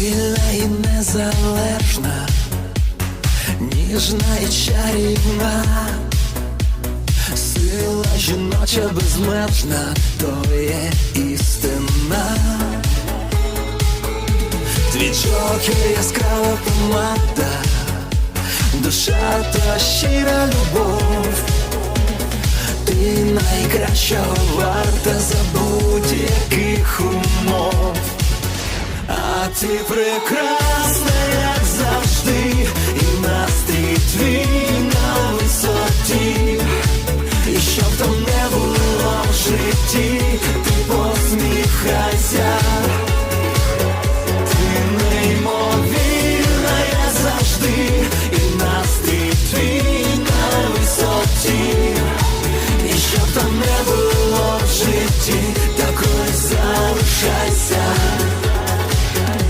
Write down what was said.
Сильна і незалежна, ніжна і чарівна, сила жіноча безмежна, то є істина. Твій джокер яскрава помада, душа та щира любов. Ти найкращого варта за Ти прекрасна, як завжди, і настрій твій на висоті, і щоб там не було в житті, ти посміхайся, ти неймовірна, я завжди, і настрій твій на висоті, і щоб там не було в житті.